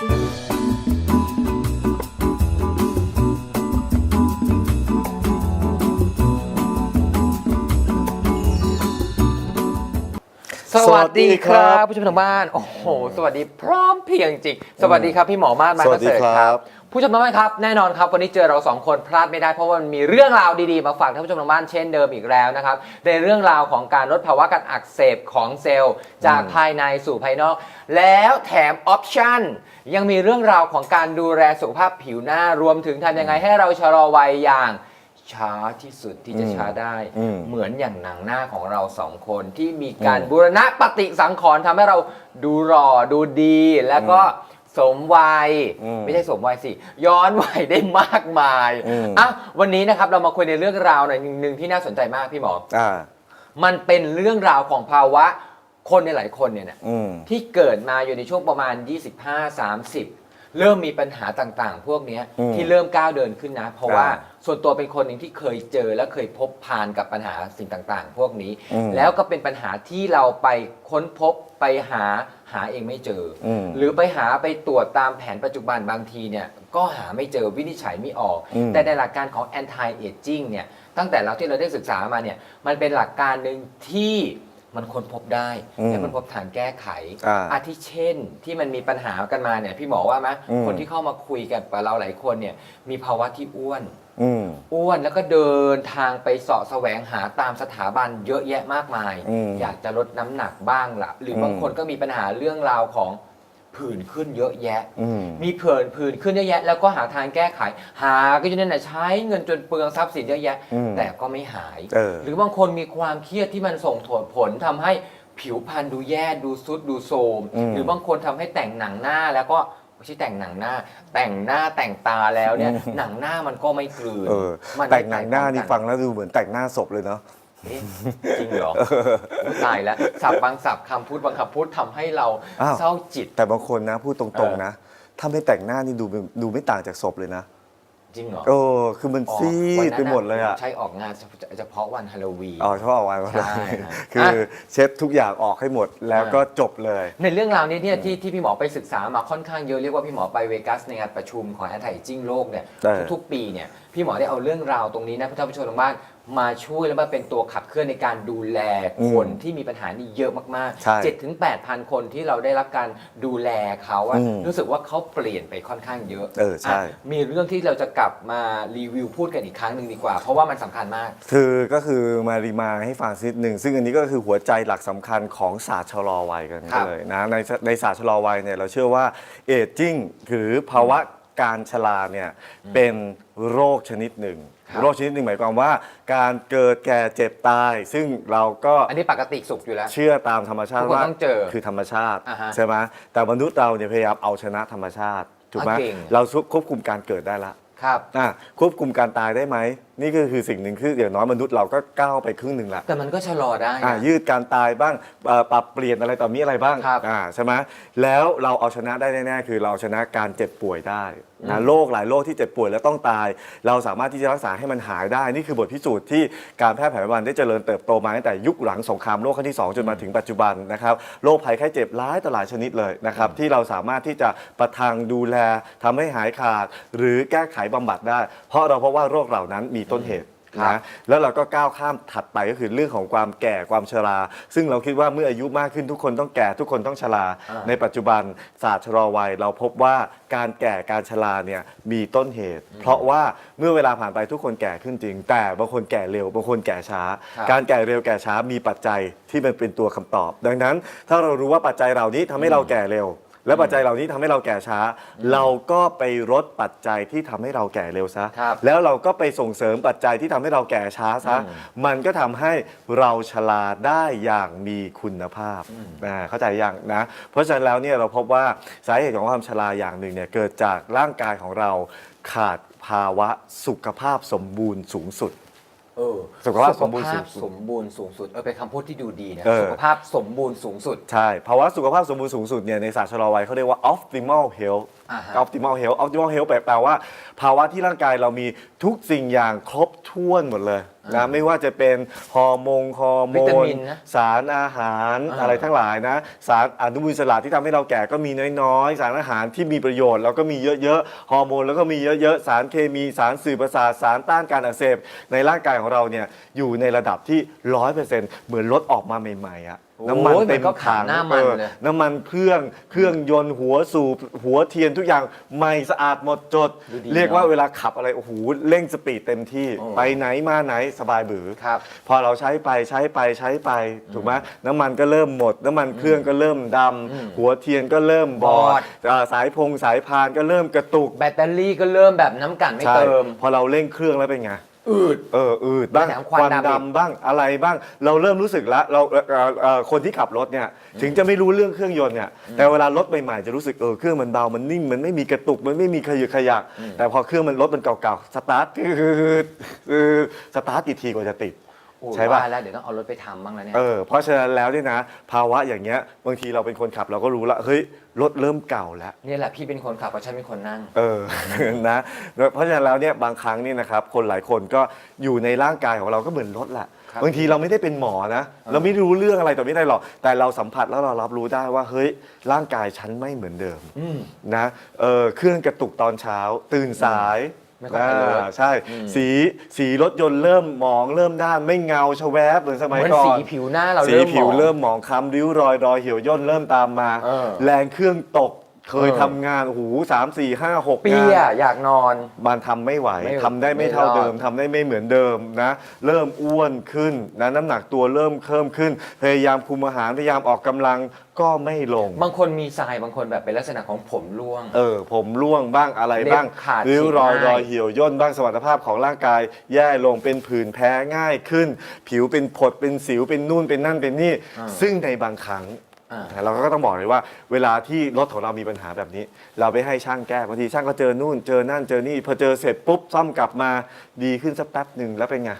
สวัสดีครับผู้ชมทางบ้าน โอ้โห สวัสดีพร้อมเพรียงจริง สวัสดีครับพี่หมอมาศมาสวัสดีเกษตครับ ผู้ชมทางบ้านครับแน่นอนครับวันนี้เจอเราสองคนพลาดไม่ได้เพราะว่ามันมีเรื่องราวดีๆมาฝากท่านผู้ชมทางบ้านเช่นเดิมอีกแล้วนะครับในเรื่องราวของการลดภาวะการอักเสบของเซลล์ จากภายในสู่ภายนอก แล้วแถมออปชั่นยังมีเรื่องราวของการดูแลสุขภาพผิวหน้ารวมถึงทำยังไงให้เราชะลอวัยอย่างช้าที่สุดที่จะช้าได้อืมเหมือนอย่างหนังหน้าของเราสองคนที่มีการบูรณะปฏิสังขรณ์ทำให้เราดูหล่อดูดีแล้วก็ สมวัย อืมไม่ใช่สมวัยสิ ย้อนวัยได้มากมายอืม อะวันนี้นะครับเรามาคุยในเรื่องราวหน่อยหนึ่งที่น่าสนใจมากพี่หมอ อ่า มันเป็นเรื่องราวของภาวะคนในหลายคนเนี่ยนะอืม ที่เกิดมาอยู่ในช่วงประมาณ 25-30 เริ่มมีปัญหาต่างๆ พวกเนี้ยอืมที่เริ่มก้าวเดินขึ้นนะ เพราะว่าอ่า ส่วนตัวเป็นคนหนึ่งที่เคยเจอและเคยพบผ่านกับปัญหาสิ่งต่าง ๆ พวกนี้ อืมแล้วก็เป็นปัญหาที่เราไปค้นพบไปหาหาเองไม่เจออมหรือไปหาไปตรวจตามแผนปัจจุบันบางทีเนี่ยก็หาไม่เจอวินิจฉัยไม่ออก อืม แต่ในหลักการของ anti aging เนี่ยตั้งแต่เราที่เราได้ศึกษามาเนี่ยมันเป็นหลักการหนึ่งที่มันค้นพบได้อืมและมันพบทางแก้ไข อ่าอาทิเช่นที่มันมีปัญหากันมาเนี่ยพี่หมอว่าไหมอืม คนที่เข้ามาคุยกับเราหลายคนเนี่ยมีภาวะที่อ้วน อืมอ้วนแล้วก็เดินทางไปเสาะแสวงหาตามสถาบันเยอะแยะมากมาย อืม อยากจะลดน้ำหนักบ้างละหรืออบางอืมคนก็มีปัญหาเรื่องราวของผื่นขึ้นเยอะแยะ อืม มีผื่นผื่นขึ้นเยอะแยะ แล้วก็หาทางแก้ไข หาก็อยู่นั่นแหละใช้เงินจนเปลืองทรัพย์สินเยอะแยะ อืมแต่ก็ไม่หาย เออ หรือบางคนมีความเครียดที่มันส่งผลทำให้ผิวพรรณดูแย่ดูซุดดูโทรมอืม หรือบางคนทำให้แต่งหนังหน้าแล้วก็ ไม่ใช่แต่งหนังหน้า แต่งหน้าแต่งตาแล้วเนี่ย หนังหน้ามันก็ไม่กลืนเออ มันไม่แต่งหนังหน้านี่ไปพร้อมกันฟังแล้วดูเหมือนแต่งหน้าศพเลยเนาะเอ๊ะจริงเหรออุ๊ยตายแล้วสับบางสับคำพูดบางคำพูดทำให้เราอ้าว เศร้าจิต แต่บางคนนะพูดตรงเออๆนะ ถ้าไม่แต่งหน้านี่ดูเป็นดูไม่ต่างจากศพเลยนะ จริงเหรอโอ้คือมันอ๋อซีวันดนั้นไปหมดเลยอะใช้ออกงานเฉพาะวันฮาโลวีนอ๋อชอบเอาไว้ว่าใช่ฮะคือเช็ดทุกอย่างออกให้หมดแล้วก็จบเลย ในเรื่องราวนี้เนี่ยที่ที่พี่หมอไปศึกษามาค่อนข้างเยอะเรียกว่าพี่หมอไปเวกัสในงานประชุมของแอนไทจิ้งโลกเนี่ยเออทุกๆปีเนี่ยพี่หมอได้เอาเรื่องราวตรงนี้นะท่านผู้ชมทางบ้าน มาช่วยแล้วมาเป็นตัวขับเคลื่อนในการดูแลคนที่มีปัญหานี่เยอะมากใช่ๆ7จ็ดถึงแปดพันคนที่เราได้รับการดูแลเขาอะอืมรู้สึกว่าเขาเปลี่ยนไปค่อนข้างเยอะเออใช่ะมีเรื่องที่เราจะกลับมารีวิวพูดกันอีกครั้งหนึ่งดีกว่า เพราะว่ามันสำคัญมาก คือก็คือมารีมายให้ฟังสักนิดหนึ่ง ซึ่งอันนี้ก็คือหัวใจหลักสำคัญของศาสตร์ชะลอวัยกันครับเลยนะในในศาสตร์ชะลอวัยเนี่ยเราเชื่อว่าเอจจิ้งหรือภาวะ การชราเนี่ยเป็นโรคชนิดหนึ่งครับโรคชนิดหนึ่งหมายความว่า การเกิดแก่เจ็บตาย ซึ่งเราก็อันนี้ปกติสุขอยู่แล้ว เชื่อตามธรรมชาติทุกคนว่าต้องเจอคือธรรมชาติอ่าฮะใช่ไหมแต่มนุษย์เราเนี่ยพยายามเอาชนะธรรมชาติถูกไหมอะเก่ง เราควบคุมการเกิดได้ละ ครับ อะควบคุมการตายได้ไหม นี่ก็คือสิ่งหนึ่งคืออย่างน้อยมนุษย์เราก็ก้าวไปครึ่งหนึ่งละแต่มันก็ชะลอได้นะ อะยืดการตายบ้างเอ่อปรับเปลี่ยนอะไรต่อมีอะไรบ้างครับอ่าใช่ไหมแล้วเราเอาชนะได้แน่ๆคือเราเอาชนะการเจ็บป่วยได้นะโรคหลายโรคที่เจ็บป่วยแล้วต้องตาย เราสามารถที่จะรักษาให้มันหายได้ นี่คือบทพิสูจน์ที่การแพทย์แผนปัจจุบันได้เจริญเติบโตมาตั้งแต่ยุคหลังสงครามโลกครั้งที่2จนมาถึงปัจจุบันนะครับโรคภัยไข้เจ็บร้ายต่อหลายชนิดเลยนะครับที่เราสามารถที่จะประทังดูแลทำให้หายขาด หรือแก้ไขบำบัดได้ เพราะเราเพราะว่าโรคเหล่านั้นมีต้นเหตุครับนะแล้วเราก็ก้าวข้ามถัดไปก็คือเรื่องของความแก่ความชรา ซึ่งเราคิดว่าเมื่ออายุมากขึ้นทุกคนต้องแก่ทุกคนต้องชรา อ่า ในปัจจุบันศาสตร์ชะลอวัย เราพบว่าการแก่การชราเนี่ยมีต้นเหตุ เพราะว่าเมื่อเวลาผ่านไปทุกคนแก่ขึ้นจริง แต่บางคนแก่เร็วบางคนแก่ช้า ครับ การแก่เร็วแก่ช้ามีปัจจัยที่มันเป็นตัวคำตอบ ดังนั้นถ้าเรารู้ว่าปัจจัยเหล่านี้ทำให้เราแก่เร็ว และปัจจัยเหล่านี้ทำให้เราแก่ช้า เราก็ไปลดปัจจัยที่ทำให้เราแก่เร็วซะ ครับแล้วเราก็ไปส่งเสริมปัจจัยที่ทำให้เราแก่ช้าซะอืมมันก็ทำให้เราชราได้อย่างมีคุณภาพนะเข้าใจยังนะ เพราะฉะนั้นแล้วเนี่ยเราพบว่าสาเหตุของความชราอย่างหนึ่งเนี่ยเกิดจากร่างกายของเราขาดภาวะสุขภาพสมบูรณ์สูงสุด เออสุขภาพสมบูรณ์สุขภาพสูงสุด สมบูรณ์สูงสุดเออเป็นคำพูดที่ดูดีนะเออ สุขภาพสมบูรณ์สูงสุด ใช่ภาวะสุขภาพสมบูรณ์สูงสุดเนี่ยในศาสตร์ชะลอวัยเขาเรียกว่า optimal health อ่าฮะ optimal health optimal health แปลว่า ภาวะที่ร่างกายเรามีทุกสิ่งอย่างครบถ้วนหมดเลยนะไม่ว่าจะเป็นฮอร์โมนฮอร์โมวิตานมินนะสารอาหารอ่า อะไรทั้งหลายนะ สารอนุมูลอิสระที่ทำให้เราแก่ก็มีน้อยๆ สารอาหารที่มีประโยชน์เราก็มีเยอะๆฮอร์โมนแล้วก็มีเยอะๆ สารเคมีสารสื่อประสาทสารต้านการอักเสบในร่างกายของเราเนี่ยอยู่ในระดับที่ร้อยเปอร์เซ็นต์เหมือนรถออกมาใหม่ๆอะโอ้ย น้ำมันเหมืเต็อนมก็ผ่าถันงหน้ามันออเลยน้ำมันเครื่องเครื่องยนต์หัวสูบหัวเทียนทุกอย่างใหม่สะอาดหมดจดดูดีเรียกว่าเนอะเวลาขับอะไรโอ้โหเร่งสปีดเต็มที่โอ้ไปไหนมาไหนสบายบือครับพอเราใช้ไปใช้ไปใช้ไปถูกไหมน้ำมันก็เริ่มหมด น้ำมันเครื่องก็เริ่มดำหัวเทียนก็เริ่มบอบอดดอ่าสายพงสายพานก็เริ่มกระตุกแบตเตอรี่ก็เริ่มแบบน้ำกันไม่ใช่เติมพอเราเร่งเครื่องแล้วเป็นไง อืดเอออืดบ้างแถมควันดำอีกดำ บ้างอะไรบ้าง เราเริ่มรู้สึกแล้วเราเอ่อเอ่อเอ่อคนที่ขับรถเนี่ยถึงจะไม่รู้เรื่องเครื่องยนต์เนี่ยแต่เวลารถใหม่ๆจะรู้สึกเออเครื่องมันเบามันนิ่งมันไม่มีกระตุกมันไม่มีขยึกขยักแต่พอเครื่องมันรถมันเก่าๆสตาร์ทคือคือสตาร์ทกี่ทีกว่าจะติด โอ้ใช่ป่ะว่าแล้วเดี๋ยวต้องเอารถไปทำบ้างแล้วเนี่ย เออเพราะฉะนั้นแล้วเนี่ยนะ ภาวะอย่างเงี้ยบางทีเราเป็นคนขับเราก็รู้ละเฮ้ยรถเริ่มเก่าแล้วนี่แหละพี่เป็นคนขับกับฉันเป็นคนนั่ง เออ นะ เพราะฉะนั้นแล้วเนี่ยบางครั้งนี่นะครับคนหลายคนก็อยู่ในร่างกายของเราก็เหมือนรถแหละครับบางทีเราไม่ได้เป็นหมอนะ เราไม่รู้เรื่องอะไรต่อไม่ได้หรอกแต่เราสัมผัสแล้วเรารับรู้ได้ว่าเฮ้ยร่างกายฉันไม่เหมือนเดิมอืมนะเออเครื่องกระตุกตอนเช้า ตื่นสาย ไม่ค่อย alert อ่าใช่อืมสีสีรถยนต์เริ่มหมองเริ่มด้านไม่เงาชะแวบเหมือนสมัยเหมือนก่อนสีผิวหน้าเราสีเริ่มผิวหมอง เริ่มหมองคล้ำริ้วรอยรอยเหี่ยวย่นเริ่มตามมา เออ แรงเครื่องตก เคยเออทำงานโอ้โหสามสี่ห้าหกเปีงายนอยากนอน มันทำไม่ไหวไม่ทำได้ไม่เท่าไม่รอดเดิมทำได้ไม่เหมือนเดิมนะ เริ่มอ้วนขึ้นนะน้ำหนักตัวเริ่มเพิ่มขึ้น พยายามคุมอาหารพยายามออกกำลังก็ไม่ลง บางคนมีทรายบางคนแบบเป็นลักษณะของผมร่วง เออ ผมร่วงบ้างอะไรบ้างเล็บขาดริ้วรอยฉีกรง่าย อยเหี่ยวย่นบ้างสมรรถภาพของร่างกาย แย่ลงเป็นผื่นแพ้ง่ายขึ้น ผิวเป็นผดเป็นสิวเป็นนู่นเป็นนั่นเป็นนี่อ่าซึ่งในบางครั้ง อ่า เราก็ต้องบอกเลยว่า เวลาที่รถของเรามีปัญหาแบบนี้ เราไปให้ช่างแก้บางทีช่างก็เจอนู่นเจอนั่นเจอนี่พอเจอเสร็จปุ๊บซ่อมกลับมาดีขึ้นสักแป๊บหนึ่งแล้วเป็นไง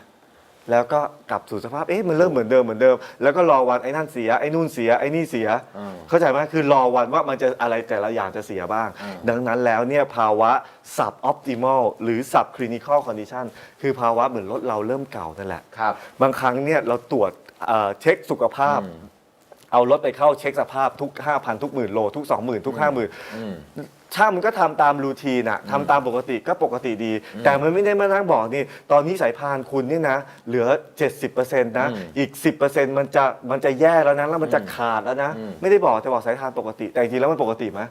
แล้วก็กลับสู่สภาพเอ๊ะมันเริ่มเหมือนเดิมเหมือนเดิม แล้วก็รอวันไอ้นั่นเสียไอ้นู่นเสียไอ้นี่เสีย อืม เข้าใจไหมคือรอวันว่ามันจะอะไรแต่ละอย่างจะเสียบ้างอืมดังนั้นแล้วเนี่ยภาวะ sub optimal หรือ sub clinical condition คือภาวะเหมือนรถเราเริ่มเก่านั่นแหละ ครับ บางครั้งเนี่ยเราตรวจเอ่อเช็คสุขภาพอืม เอารถไปเข้าเช็คสภาพทุก 5,000 ทุกหมื่นโลทุก 20,000 ทุก50,000อืมช่างมันก็ทำตามรูทีนอะทำตามปกติก็ปกติดี แต่มันไม่ได้มานั่งบอกนี่ ตอนนี้สายพานคุณนี่นะ เหลือ 70%นะ อืมอีก 10%มันจะมันจะแย่แล้วนะ แล้วมันจะขาดแล้วนะ อืม ไม่ได้บอกแต่บอกสายพานปกติแต่จริงๆแล้วมันปกติไหม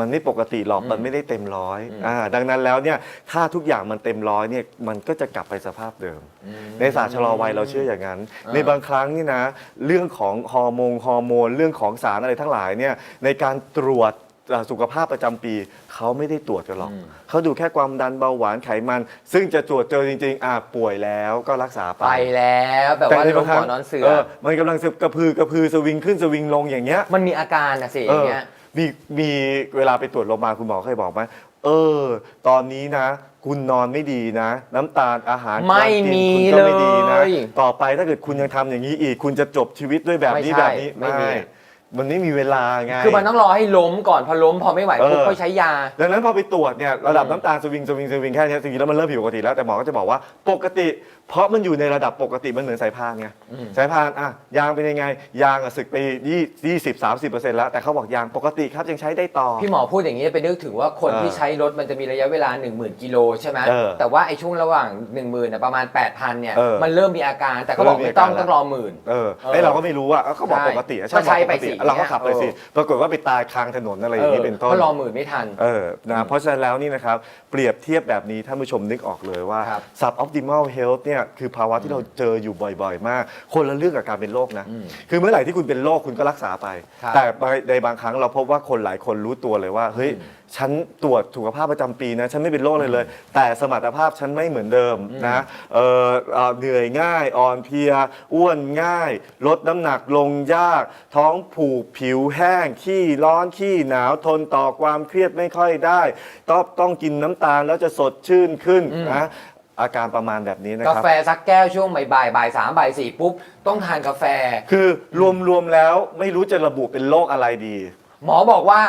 มันไม่ปกติหรอกอืมมันไม่ได้เต็มร้อยอืมอ่าดังนั้นแล้วเนี่ยถ้าทุกอย่างมันเต็มร้อยเนี่ยมันก็จะกลับไปสภาพเดิมอืมในศาสตร์ชะลอวัยเราเชื่ออย่างนั้นอ่าในบางครั้งนี่นะ เรื่องของฮอร์โมนฮอร์โมนเรื่องของสารอะไรทั้งหลายเนี่ยในการตรวจเอ่อสุขภาพประจำปี เขาไม่ได้ตรวจกันหรอกอืมเขาดูแค่ความดันเบาหวานไขมัน ซึ่งจะตรวจเจอจริง ๆ อ่าป่วยแล้วก็รักษาไปไปแล้วแบบว่าในลบางงครั้หังวนอนเสือเออมันกำลังกระพือกระพือสวิงขึ้นสวิงลงอย่างเงี้ยมันมีอาการนะสิอเอย่างอเงี้ย มีมีเวลาไปตรวจโรงพยาบาลคุณหมอเคยบอกไหมเออ ตอนนี้นะ คุณนอนไม่ดีนะ น้ำตาลอาหารไม่การกินมีคุณก็ไม่ดีนะเลยต่อไปถ้าเกิดคุณยังทำอย่างนี้อีก คุณจะจบชีวิตด้วยแบบนี้ไม่ใช่แบบนี้ไม่มีมั นไม่มีเวลาไง คือมันต้องรอให้ล้มก่อนพอล้มพอไม่ไหวปุ๊บเออก็ใช้ยา ดังนั้นพอไปตรวจเนี่ยระดับอืมน้ำตาลสวิงสวิงสวิงแค่เนี้ยจริงๆแล้วมันเริ่มผิดปกติแล้วแต่หมอก็จะบอกว่าปกติ เพราะมันอยู่ในระดับปกติมันเหมือนสายพานไงอืม สายพานอะยางเป็นยังไง ยางอะสึกไปยี่ยี่สิบสามสิบเปอร์เซ็นต์แล้วแต่เขาบอกยางปกติครับยังใช้ได้ต่อ พี่หมอพูดอย่างนี้ไปนึกถึงว่าคนเออที่ใช้รถมันจะมีระยะเวลา 1 0,000 กิโลใช่ไหมเออแต่ว่าไอ้ช่วงระหว่าง 1 0,000น่ะประมาณ 8,000เนี่ยเออมันเริ่มมีอาการแต่เขาบอกเริ่มมีไม่ต้องอาการ ต้องรอหมื่น เออเออ ไอ้เราก็ไม่รู้อะเขาบอกใช่ปกติอะก็ใช้บอกไปปกติสิเราก็ขับไปสิเออปรากฏว่าไปตายคางถนนอะไรอย่างนี้เป็นต้นเพราะรอหมื่นไม่ทัน เออนะเพราะฉะนั้นแล้วนี่นะครับเปรียบเทียบแบบนี้ท่านผู้ชมนึกออกเลยว่าครับ sub optimal health เนี่ยคือภาวะที่เราเจออยู่บ่อยๆ มาก คนละเรื่องกับการเป็นโรคนะอืมคือเมื่อไหร่ที่คุณเป็นโรคคุณก็รักษาไป ครับ แต่ในบางครั้งเราพบว่าคนหลายคนรู้ตัวเลยว่าเฮ้ยฉันตรวจสุขภาพประจำปีนะฉันไม่เป็นโรคเลยเลย แต่สมรรถภาพฉันไม่เหมือนเดิมนะเออเอ่อเหนื่อยง่ายอ่อนเพลีย อ้วนง่าย ลดน้ำหนักลงยาก ท้องผูกผิวแห้ง ขี้ร้อนขี้หนาวทนต่อความเครียดไม่ค่อยได้ ต้องต้องกินน้ำตาลแล้วจะสดชื่นขึ้นนะอาการประมาณแบบนี้นะกาครับ แฟสักแก้วช่วงบ่ายๆบ่ายสามบ่ายสี่ปุ๊บ ต้องทานกาแฟ คือรวมๆแล้วไม่รู้จะระบุเป็นโรคอะไรดี หมอบอกว่า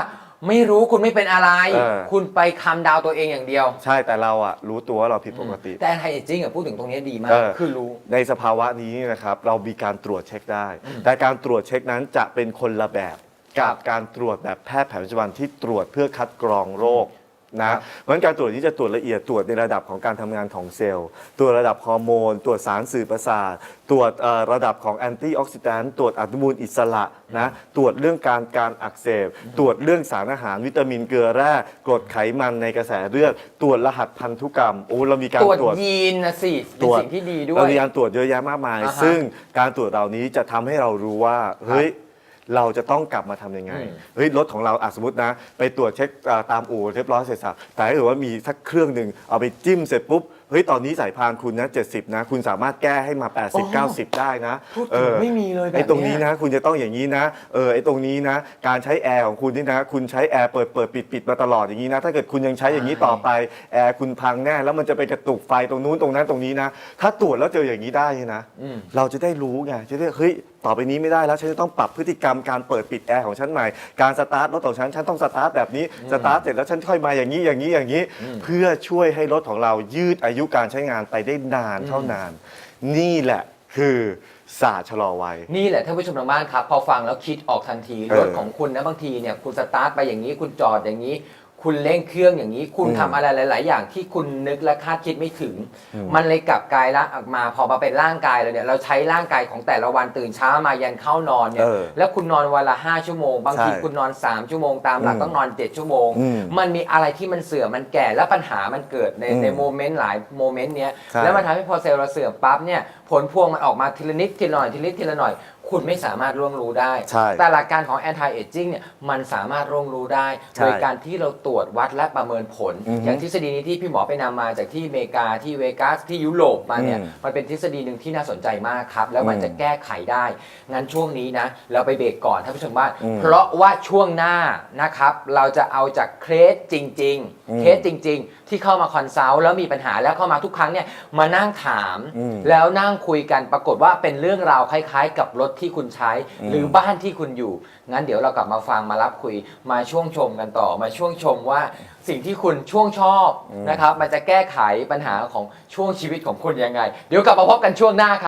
ไม่รู้คุณไม่เป็นอะไร เออ คุณไปคำดาวตัวเองอย่างเดียว ใช่แต่เราอะรู้ตัวว่าเราผิดปกติ แต่ไฮเอจิ้งอะพูดถึงตรงนี้ดีมาก เออ คือรู้ ในสภาวะนี้นะครับเรามีการตรวจเช็คได้ แต่การตรวจเช็คนั้นจะเป็นคนละแบบครักับบการตรวจแบบแพทย์แผนปัจจุบันที่ตรวจเพื่อคัดกรองโรค นะเพราะฉะนั้นการตรวจนี้จะตรวจละเอียดตรวจในระดับของการทำงานของเซลล์ ตรวจระดับฮอร์โมน ตรวจสารสื่อประสาท ตรวจเอ่อระดับของแอนตี้ออกซิแดนต์ตรวจอนุมูลอิสระนะตรวจเรื่องการการอักเสบ ตรวจเรื่องสารอาหารวิตามินเกลือแร่กรดไขมันในกระแสเลือดตรวจรหัสพันธุกรรมโอ้เรามีการตรวจตรวจยีนนะสิเป็นสิ่งที่ดีด้วเรายมีการตรวจเยอะแยะมากมายอ่าฮะซึ่งการตรวจเหล่านี้จะทำให้เรารู้ว่าเฮ้ย เราจะต้องกลับมาทำยังไงอืมเฮ้ยรถของเราอะสมมตินะ ไปตรวจเช็คอ่าตามอู่เรียบร้อยเสร็จสับแต่ถ้าเกิดว่ามีสักเครื่องหนึ่งเอาไปจิ้มเสร็จปุ๊บ เฮ้ยตอนนี้สายพานคุณนะ70 นะ คุณสามารถแก้ให้มา80 90 ได้นะพูดเอถึงอไม่มีเลยแบบไอ้ตรงนี้เยนะ คุณจะต้องอย่างนี้นะเออไอ้ตรงนี้นะ การใช้แอร์ของคุณนี่นะ คุณใช้แอร์เปิดเปิดปิดปิดมาตลอดอย่างนี้นะ ถ้าเกิดคุณยังใช้อย่างนี้ต่อไปแอร์คุณพังแน่แล้วมันจะไปกระตุกไฟตรงนู้นตรงนั้นตรงนี้นะ ถ้าตรวจแล้วเจออย่างนี้ได้นะอืมเราจะได้รู้ไงจะได้เฮ้ยต่อไปนี้ไม่ได้แล้วฉันจะต้องปรับพฤติกรรมการเปิดปิดแอร์ของฉันใหม่การสตาร์ทรถของฉันฉันต้องสตาร์ทแบบนี้สตาร์ทเสร็จแล้วฉันค่อยมาอย่างนี้อย่างนี้อย่างนี้ เพื่อช่วยให้รถของเรายืดอายุการใช้งานไปได้นานเท่านาน นี่แหละคือศาสตร์ชะลอวัย นี่แหละท่านผู้ชมทางบ้านครับ พอฟังแล้วคิดออกทันที เออรถของคุณนะบางทีเนี่ยคุณสตาร์ทไปอย่างนี้คุณจอดอย่างนี้ คุณเร่งเครื่องอย่างนี้ คุณอืมทำอะไรหลาย ๆ อย่างที่คุณนึกและคาดคิดไม่ถึงอืมมันเลยกลับกลายละออกมาพอมาเป็นร่างกายเราเนี่ยเราใช้ร่างกายของแต่ละวันตื่นเช้ามายันเข้านอนเนี่ยเออแล้วคุณนอนวันละ5ชั่วโมง บางทีใช่คุณนอน3ชั่วโมงตามหลักอืมต้องนอน7ชั่วโมง อืมมันมีอะไรที่มันเสื่อมมันแก่และปัญหามันเกิดในอืมในโมเมนต์หลายโมเมนต์เนี้ยใช่ แล้วมันทำให้พอเซลล์เราเสื่อมปั๊บเนี่ยผลพวงมันออกมาทีละนิดทีละหน่อยทีละนิดทีละหน่อย คุณไม่สามารถร่วงรู้ได้ ใช่แต่หลักการของ anti aging เนี่ยมันสามารถร่วงรู้ได้ ใช่โดยการที่เราตรวจวัดและประเมินผล อือฮึอย่างทฤษฎีนี้ที่พี่หมอไปนำมาจากที่อเมริกาที่เวกัสที่ยุโรปมาเนี่ยอืมมันเป็นทฤษฎีหนึ่งที่น่าสนใจมากครับ แล้วมันอืมจะแก้ไขได้ งั้นช่วงนี้นะเราไปเบรกก่อนท่านผู้ชมว่าอืมเพราะว่าช่วงหน้านะครับเราจะเอาจากเคสจริง อืมๆเคสจริง ๆ ที่เข้ามาคอนซัลท์แล้วมีปัญหาแล้วเข้ามาทุกครั้งเนี่ยมานั่งถาม อืม แล้วนั่งคุยกันปรากฏว่าเป็นเรื่องราวคล้าย ๆ กับรถที่คุณใช้อืมหรือบ้านที่คุณอยู่ งั้นเดี๋ยวเรากลับมาฟังมารับคุยมาช่วงชมกันต่อมาช่วงชมว่าสิ่งที่คุณช่วงชอบนะครับ มันจะแก้ไขปัญหาของช่วงชีวิตของคุณยังไง เดี๋ยวกลับมาพบกันช่วงหน้าครับ